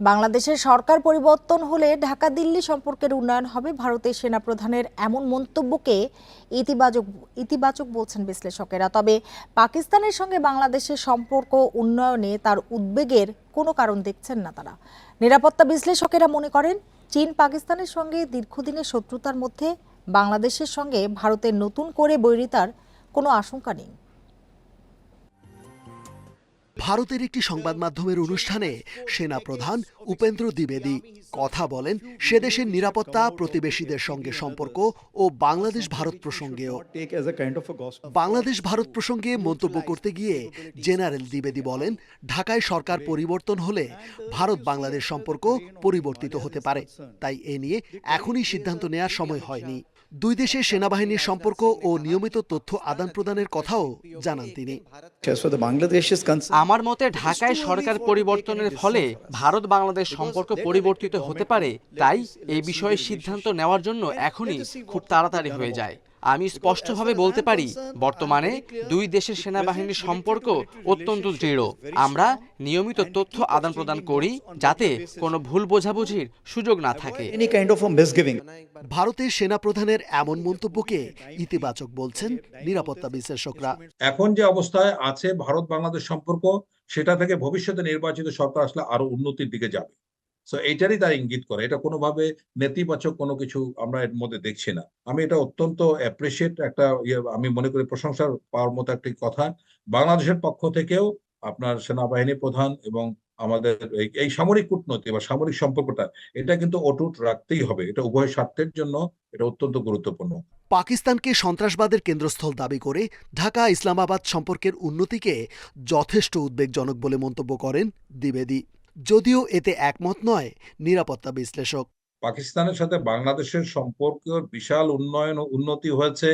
বাংলাদেশের সরকার পরিবর্তন হলে ঢাকা দিল্লি সম্পর্কের উন্নয়ন হবে ভারতের সেনাপ্রধানের এমন মন্তব্যকে ইতিবাচক ইতিবাচক বলছেন বিশ্লেষকেরা। তবে পাকিস্তানের সঙ্গে বাংলাদেশের সম্পর্ক উন্নয়নে তার উদ্বেগের কোনো কারণ দেখছেন না তারা। নিরাপত্তা বিশ্লেষকেরা মনে করেন, চীন পাকিস্তানের সঙ্গে দীর্ঘদিনের শত্রুতার মধ্যে বাংলাদেশের সঙ্গে ভারতের নতুন করে বৈরিতার কোনো আশঙ্কা নেই। ভারতের একটি সংবাদ মাধ্যমের অনুষ্ঠানে সেনাপ্রধান উপেন্দ্র দ্বিবেদী কথা বলেন সে দেশের নিরাপত্তা প্রতিবেশীদের সঙ্গে সম্পর্ক ও বাংলাদেশ ভারত প্রসঙ্গেও. বাংলাদেশ ভারত প্রসঙ্গে মন্তব্য করতে গিয়ে জেনারেল দ্বিবেদী বলেন ঢাকায় সরকার পরিবর্তন হলে ভারত বাংলাদেশ সম্পর্ক পরিবর্তিত হতে পারে। তাই এ নিয়ে এখনই সিদ্ধান্ত নেওয়ার সময় হয়নি। দুই দেশের সেনাবাহিনীর সম্পর্ক ও নিয়মিত তথ্য আদান প্রদানের কথাও জানান তিনি। আমার মতে ঢাকায় সরকার পরিবর্তনের ফলে ভারত বাংলাদেশ সম্পর্ক পরিবর্তিত হতে পারে তাই এই বিষয়ে সিদ্ধান্ত নেওয়ার জন্য এখনই খুব তাড়াতাড়ি হয়ে যায়। আমি স্পষ্টভাবে বলতে পারি বর্তমানে দুই দেশের সেনাবাহিনীর সম্পর্ক অত্যন্ত দৃঢ়। আমরা নিয়মিত তথ্য আদান প্রদান করি যাতে কোনো ভুল বোঝাবুঝির সুযোগ না থাকে। ভারতের সেনাপ্রধানের এমন মন্তব্যকে ইতিবাচক বলছেন নিরাপত্তা বিশ্লেষকরা। এখন যে অবস্থায় আছে ভারত বাংলাদেশ সম্পর্ক সেটা থেকে ভবিষ্যতে নির্বাচিত সরকার আসলে আরও উন্নতির দিকে যাবে। সো এইটারই তার ইঙ্গিত করে। এটা কোনোভাবে নেতিবাচক কোনো কিছু আমরা এর মধ্যে দেখছি না। আমি এটা অত্যন্ত অ্যাপ্রিসিয়েট একটা ইয়ে আমি মনে করি প্রশংসার পাওয়ার মতো একটি কথা। বাংলাদেশের পক্ষ থেকেও আপনার সেনাবাহিনী প্রধান এবং আমাদের এই- সামরিক কূটনৈতিক বা সামরিক সম্পর্কটা, এটা কিন্তু অটুট রাখতেই হবে। এটা উভয় স্বার্থের জন্য এটা অত্যন্ত গুরুত্বপূর্ণ। পাকিস্তানকে সন্ত্রাসবাদের কেন্দ্রস্থল দাবি করে ঢাকা ইসলামাবাদ সম্পর্কের উন্নতিকে যথেষ্ট উদ্বেগজনক বলে মন্তব্য করেন দ্বিবেদী। যদিও এতে একমত নয় নিরাপত্তা বিশ্লেষক। পাকিস্তানের সাথে বাংলাদেশের সম্পর্কের বিশাল উন্নয়ন ও উন্নতি হয়েছে।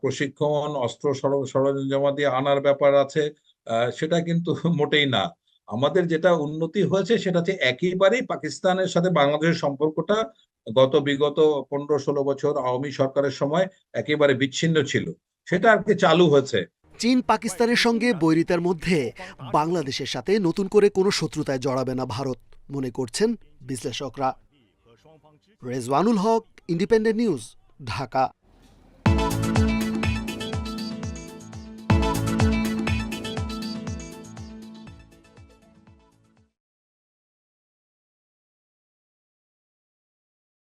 প্রশিক্ষণ, অস্ত্র সর- সরঞ্জামাদি আনার ব্যাপার আছে। সেটা কিন্তু মোটেই না। আমাদের যেটা উন্নতি হয়েছে সেটা হচ্ছে একেবারেই পাকিস্তানের সাথে বাংলাদেশের সম্পর্কটা গত বিগত পনেরো ষোলো বছর আওয়ামী সরকারের সময় একেবারে বিচ্ছিন্ন ছিল। সেটা আর কি চালু হয়েছে। চীন পাকিস্তানের সঙ্গে বৈরিতার মধ্যে বাংলাদেশের সাথে নতুন করে কোনো শত্রুতায় জড়াবে না ভারত, মনে করছেন বিশ্লেষকরা। Rezwanul Haque, Independent News, Dhaka.